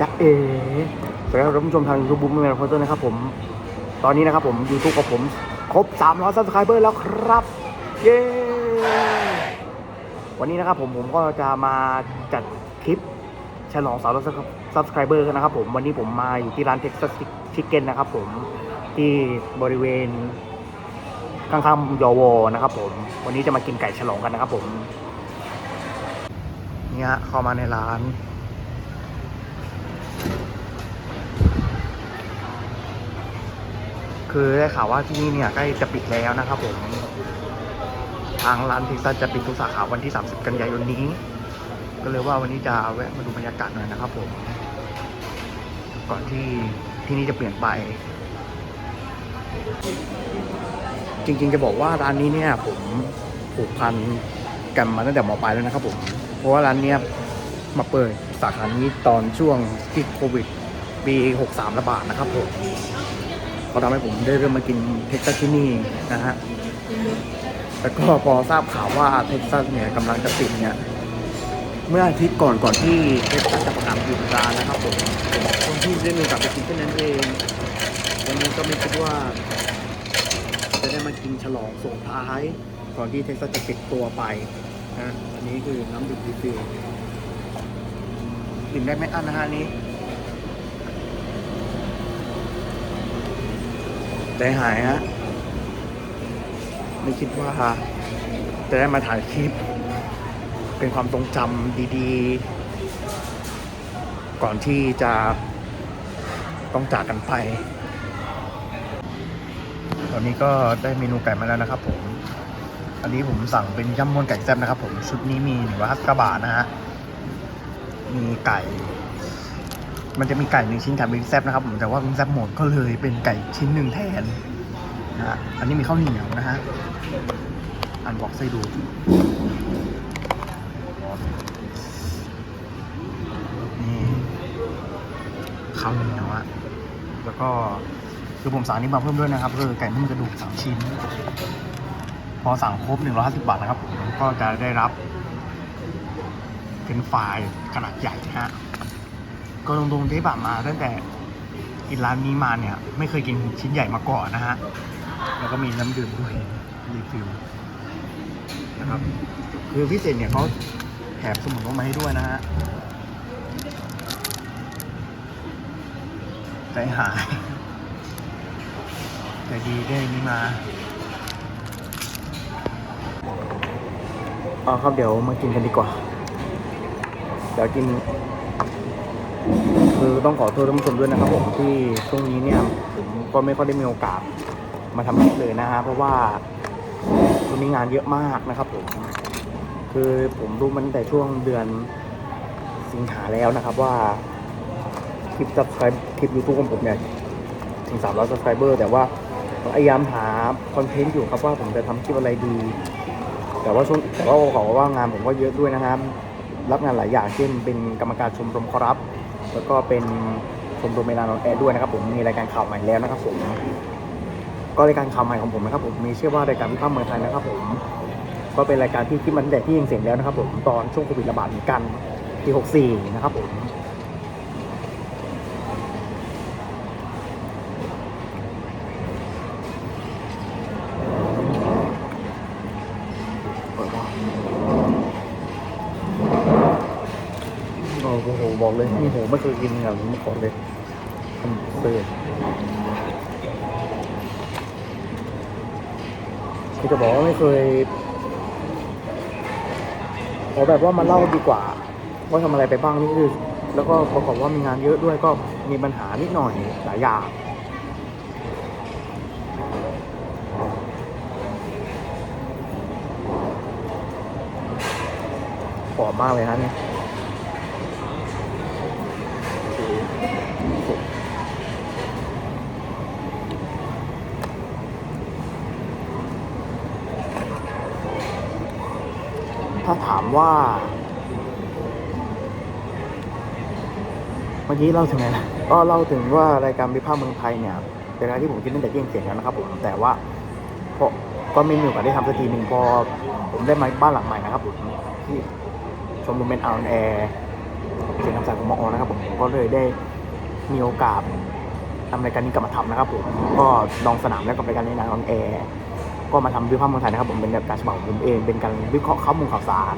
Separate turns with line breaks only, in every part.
จ๊ะเอ๋สวัสดีครับท่านผู้ชมทางยูทูบบุ๊มแมนโพสเตอร์นะครับผม ตอนนี้นะครับผมยูทูบของผม ครบ 300ซับสไครเบอร์แล้วครับ เย้ วันนี้นะครับผมผมก็จะมาจัดคลิปฉลอง300ซับสไครเบอร์นะครับผมวันนี้ผมมาอยู่ที่ร้าน Texas Chicken นะครับผมที่บริเวณข้างๆยอวอนะครับผมวันนี้จะมากินไก่ฉลองกันนะครับผมเนี่ยเข้ามาในร้าน คือได้ข่าวว่าที่นี่เนี่ยใกล้จะปิดแล้วนะครับผม ทางร้านพิซซ่าจะปิดทุกสาขาวันที่ 30 กันยายนนี้ ก็เลยว่าวันนี้จะแวะมาดูบรรยากาศหน่อยนะครับผม ก่อนที่ที่นี่จะเปลี่ยนไป จริงๆจะบอกว่าร้านนี้เนี่ย ผมผูกพันกันมาตั้งแต่มปลายแล้วนะครับผม เพราะว่าร้านเนี้ยมาเปิดสาขานี้ตอนช่วงที่โควิดปี 63 ระบาดนะครับผม ก็ทำให้ผมได้เริ่มมากินเท็กซัสที่นี่นะฮะแล้วก็พอทราบข่าวว่าเท็กซัสเนี่ยกำลังจะปิดเนี่ย เมื่ออาทิตย์ก่อนก่อนที่เท็กซัสจะประกาศปิดร้านนะครับผมคนที่ได้มีโอกาสไปกินแค่นั้นเอง วันนี้ก็ไม่คิดว่า จะได้มากินฉลองส่งท้ายก่อนที่เท็กซัสจะปิดตัวไปนะอันนี้คือน้ำดื่มรีฟิลดื่มได้ไม่อั้นนะฮะอัน ใจหายฮะ ไม่คิดว่าจะได้มาถ่ายคลิป เป็นความทรงจำดีๆ ก่อนที่จะต้องจากกันไป ตอนนี้ก็ได้เมนูไก่มาแล้วนะครับผม อันนี้ผมสั่งเป็นยำมวนไก่แซ่บนะครับผม ชุดนี้มีหนึ่งร้อยห้าสิบกว่าบาทนะฮะ มีไก่ มันจะมีไก่หนึ่งชิ้นแถมวิงแซบนะครับผมแต่ว่าวิงแซบหมดก็เลยเป็นไก่ชิ้นหนึ่งแทนนะฮะอันนี้มีข้าวเหนียวนะฮะอันบอกไส้ดูนี่ข้าวเหนียวอะแล้วก็คือผมสั่งนี้มาเพิ่มด้วยนะครับคือไก่นุ่มกระดูกสามชิ้น พอสั่งครบ150บบาทนะครับผมก็จะได้รับเป็นไฟล์ขนาดใหญ่นะฮะ ก็ตรงๆที่แบบมาตั้งแต่กินร้านนี้มาเนี่ย ไม่เคยกินชิ้นใหญ่มาก่อนนะฮะ แล้วก็มีน้ำดื่มด้วยรีฟิลนะครับ คือพิเศษเนี่ยเขาแถมสมุนไพรมาให้ด้วยนะฮะใจหายใจดีได้นี่มาเอาครับเดี๋ยวมากินกันดีกว่า เดี๋ยวกิน คือต้องขอโทษท่านผู้ชมด้วยนะครับผมที่ช่วงนี้เนี่ยผมก็ไม่ค่อยได้มีโอกาสมาทำคลิปเลยนะฮะเพราะว่าช่วงนี้งานเยอะมากนะครับผมคือผมรู้มั้งแต่ช่วงเดือนสิงหาแล้วนะครับว่าคลิป subscribe คลิป YouTube ของผมเนี่ยถึง300 subscriber แต่ว่าพยายามหาคอนเทนต์อยู่ครับว่าผมจะทำคลิปอะไรดี แต่ว่าช่วงแต่ว่าขอว่างานผมก็เยอะด้วยนะครับ รับงานหลายอย่างเช่นเป็นกรรมการชมรมคอรับ แล้วก็เป็นชมรมเมลานอนแอร์ด้วยนะครับผมมีรายการข่าวใหม่แล้วนะครับผมก็รายการข่าวใหม่ของผมนะครับผมมีชื่อว่ารายการพิพากษ์เมืองไทยนะครับผมก็เป็นรายการที่ที่มันแต่ที่ยิงเสียงแล้วนะครับผมตอนช่วงโควิดระบาดเหมือนกันปี 64 นะครับผม เปิดว่าโอ้โห บอกเลยนี่โหไม่เคยกินอย่างนี้มาก่อนเลยทำเปนคือจะบอกว่าไม่เคยขอแบบว่ามาเล่าดีกว่าว่าทำอะไรไปบ้างนี่คือ แล้วก็ประกอบว่ามีงานเยอะด้วยก็มีปัญหานิดหน่อยหลายอย่างหอมมากเลยฮะเนี่ย ถ้าถามว่า เมื่อกี้เล่าถึงไงนะก็เล่าถึงว่ารายการวิพากษ์เมืองไทยเนี่ย เป็นอะไรที่ผมคิดตั้งแต่เที่ยงเสียงแล้วนะครับผมแต่ว่าพอก็ไม่มีโอกาสได้ทำสักทีหนึ่งพอผมได้มาบ้านหลังใหม่นะครับผมที่ชมรมเป็นอาร์แอร์เสียงคำสั่งของมอนะครับผมผมก็เลยได้มีโอกาสทำรายการนี้กลับมาทำนะครับผมก็ลองสนามแล้วกับรายการในนางออนแอร์ ก็มาทำวิพากษ์เมืองไทยนะครับผมเป็นแบบการฉบับของผมเองเป็นการวิเคราะห์ข้อมูลข่าวสาร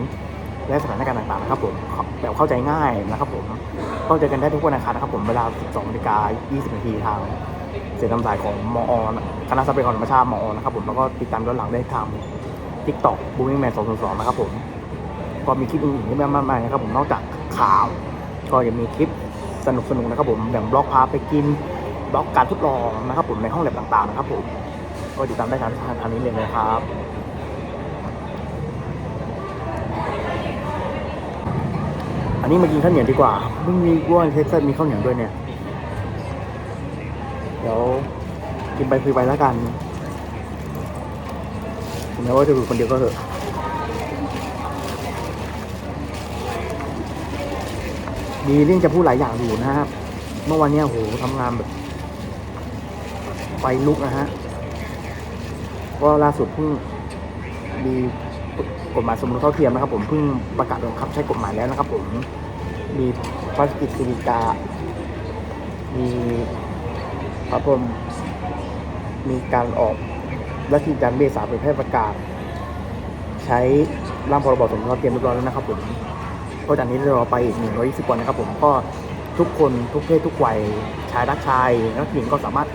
และสถานการณ์ต่างๆนะครับผมแบบเข้าใจง่ายนะครับผมก็เจกันได้ทุกวันอังคารนะครับผมเวลา 12นาฬิกา20นาทีทางเสียงคำสายของมอคณะทรัพยากรธรรมชาติมอนะครับผมแล้วก็ติดตามย้อนหลังได้ทาง TikTok Booming Man 202นะครับผมก็มีคลิปอื่นๆที่มากมายนะครับผมนอกจากข่าว ก็ยังมีคลิปสนุกๆนะครับผมแบ่งบล็อกพาไปกินบล็อกการทดลองนะครับผมในห้องแลบต่างๆนะครับผม ก็ติดตามได้ทางทางนี้เลยนะครับอันนี้มากินข้าวเหนียวดีกว่าเพิ่งมีว่าเท็กซัสมีข้าวเหนียวด้วยเนี่ย เดี๋ยวกินไปคุยไปแล้วกันถึงแม้ว่าจะอยู่คนเดียวก็เถอะมีเรื่องจะพูดหลายอย่างอยู่นะครับ เมื่อวันเนี้ยโหทำงานแบบไฟลุกนะฮะ ก็ล่าสุดเพิ่งมีกฎหมายสมรสเท่าเทียมนะครับ ผมเพิ่งประกาศบังคับใช้กฎหมายแล้วนะครับ ผมมีพระราชกิจสิริกา มีพระพรมมีการออกและที่การเบษาเผยแพร่ประกาศ ใช้ร่างพรบสมรสเท่าเทียมเรียบร้อยแล้วนะครับผมก็จากนี้เราไปอีก 120 วันนะครับผมก็ทุกคนทุกเพศทุกวัยชายรักชายนักหญิงก็สามารถ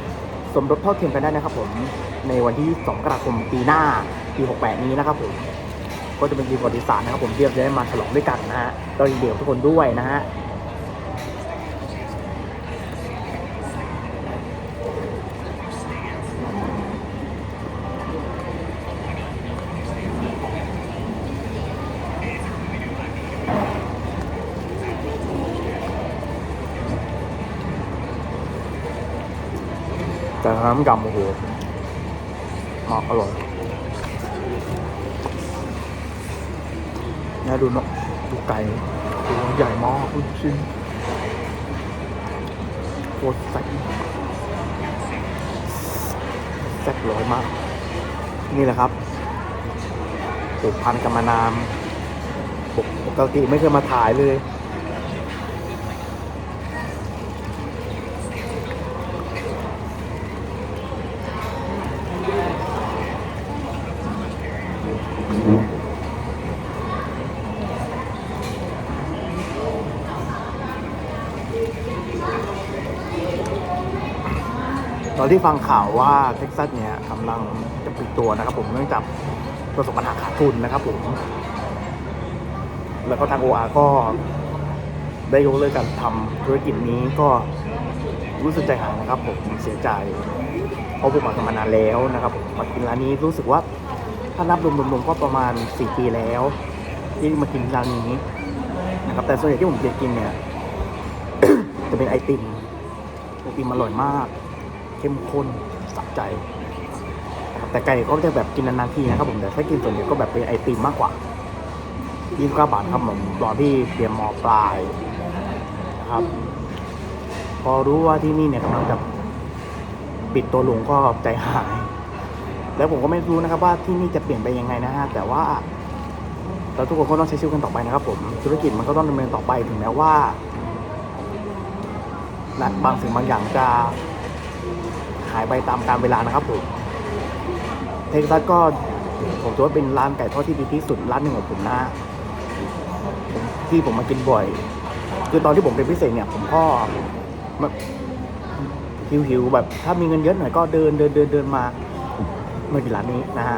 สมรสเท่าเทียมกันได้นะครับผมในวันที่ 2 กรกฎาคมปีหน้าปี 68 นี้นะครับผมก็จะเป็นปีประวัติศาสตร์นะครับผมที่เราจะได้มาฉลองด้วยกันนะฮะก็ยินดีกับทุกคนด้วยนะฮะ แต่น้ำยำโอ้โหมากอร่อยน่าดูเนาะดูไก่ตัวใหญ่มากคุณชินโคตรแซ่บแซ่บร้อยมาก นี่แหละครับผูกพันกันมานานปกติไม่เคยมาถ่ายเลย ตอนที่ฟังข่าวว่าเท็กซัสเนี่ยกำลังจะปิดตัวนะครับผมเนื่องจากประสบปัญหาขาดทุนนะครับผม แล้วก็ทางโออาก็ได้ยกเลิกการทำธุรกิจนี้ก็รู้สึกใจหายนะครับผมเสียใจเพราะผมมาทำมานานแล้วนะครับผมมากินร้านนี้รู้สึกว่าถ้านับรวมๆก็ประมาณ 4 ปีแล้วที่มากินร้านนี้นะครับแต่ส่วนใหญ่ที่ผมจะกินเนี่ย จะเป็นไอติมไอติมอร่อยมาก เข้มข้นสะใจครับแต่ไก่ก็จะแบบกินนานๆทีนะครับผมแต่ถ้ากินส่วนใหญ่ก็แบบเป็นไอติมมากกว่า29บาทครับผมตอนที่เตรียมมอปลายนะครับ พอรู้ว่าที่นี่เนี่ยกำลังจะปิดตัวลงก็ใจหาย แล้วผมก็ไม่รู้นะครับว่าที่นี่จะเปลี่ยนไปยังไงนะฮะแต่ว่าเราทุกคนก็ต้องใช้ชีวิตกันต่อไปนะครับผมธุรกิจมันก็ต้องดำเนินต่อไปถึงแม้ว่า นะบางสิ่งบางอย่างจะหายไปตามกาลเวลานะครับผมเท็กซัสก็ผมถือว่าเป็นร้านไก่ทอดที่ดีที่สุดร้านหนึ่งของผมนะที่ผมมากินบ่อย คือตอนที่ผมเป็นพิเศษเนี่ย ผมก็แบบหิวแบบ ถ้ามีเงินเยอะหน่อยก็เดินเดินเดินเดินมามากินร้านนี้นะฮะ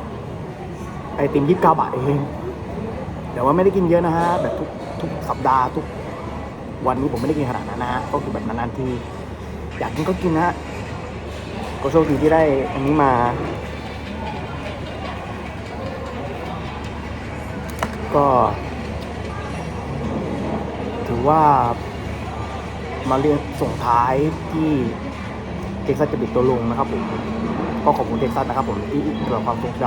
ไอติมยี่สิบเก้าบาทเองแต่ว่าไม่ได้กินเยอะนะฮะแบบทุกทุกสัปดาห์ทุก วันนี้ผมไม่ได้กินขนาดนั้นนะฮะก็คือแบบนานๆทีอยากกินก็กินนะฮะก็โชคดีที่ได้อันนี้มา ก็ ถือว่ามาเรียนส่งท้ายที่เท็กซัสจะปิดตัวลงนะครับผมก็ขอบคุณเท็กซัสนะครับผมที่เกิดความทรงจ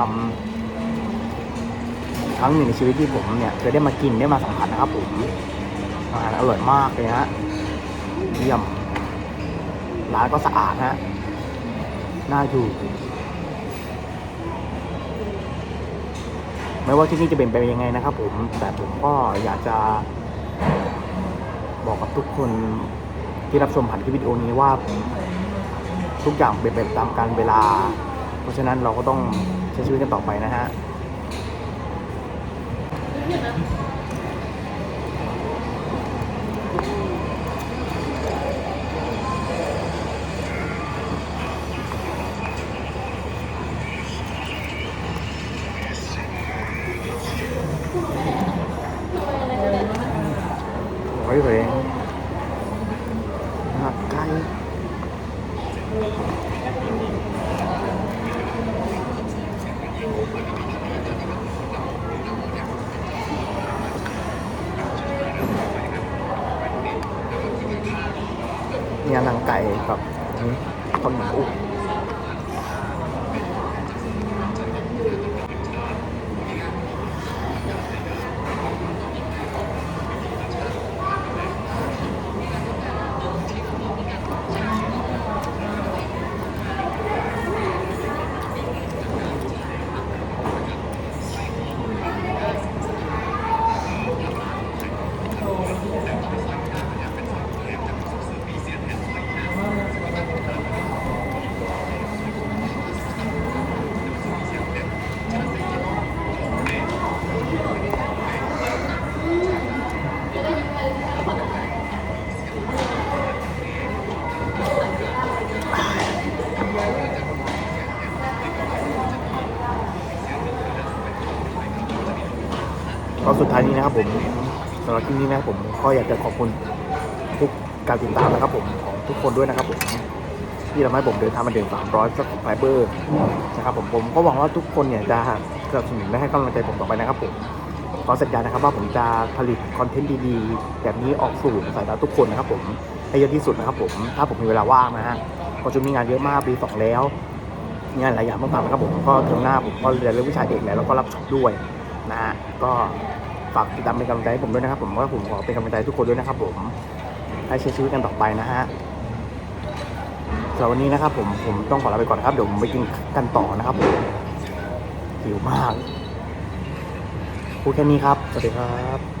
ำครั้งหนึ่งในชีวิตที่ผมเนี่ยเคยได้มากินได้มาสัมผัสนะครับผม อาหารอร่อยมากเลยฮะเยี่ยม ร้านก็สะอาดฮะ น่าอยู่ไม่ว่าที่นี่จะเป็นไปยังไงนะครับผม แต่ผมก็อยากจะบอกกับทุกคนที่รับชมผ่านคลิปวิดีโอนี้ว่า ทุกอย่างเป็นไปตามการเวลา เพราะฉะนั้นเราก็ต้องใช้ชีวิตกันต่อไปนะฮะ ไว้เลยหักไก่เนี่ยหนังไก่กับนี่ข้าวเหนียว ก็ สุดท้ายนี้นะครับผมสำหรับคลิปนี้นะครับผมก็อยากจะขอบคุณทุกการติดตามนะครับผมของทุกคนด้วยนะครับผมที่ทำให้ผมเดินทางมาถึง300ซับสไครเบอร์นะครับผมผมก็หวังว่าทุกคนเนี่ยจะสนับสนุนและให้กำลังใจผมต่อไปนะครับผมขอสัญญานะครับว่าผมจะผลิตคอนเทนต์ดีๆ แบบนี้ออกสู่สายตาทุกคนนะครับผมให้เยอะที่สุดนะครับผมถ้าผมมีเวลาว่างนะฮะก็จะมีงานเยอะมากปีสองแล้วงานหลายอย่างมากๆนะครับผมก็ตรงหน้าผมก็เรียนเรื่องวิชาเอกแล้วแล้วก็รับช็อปด้วยนะฮะก็ ฝากติดตามเป็นกำลังใจให้ผมด้วยนะครับ ผมก็ผมขอเป็นกำลังใจทุกคนด้วยนะครับ ผมให้ใช้ชีวิตกันต่อไปนะฮะสำหรับวันนี้นะครับ ผมผมต้องขอลาไปก่อนครับเดี๋ยวผมไปกินกันต่อนะครับผมหิวมากพูดแค่นี้ครับสวัสดีครับ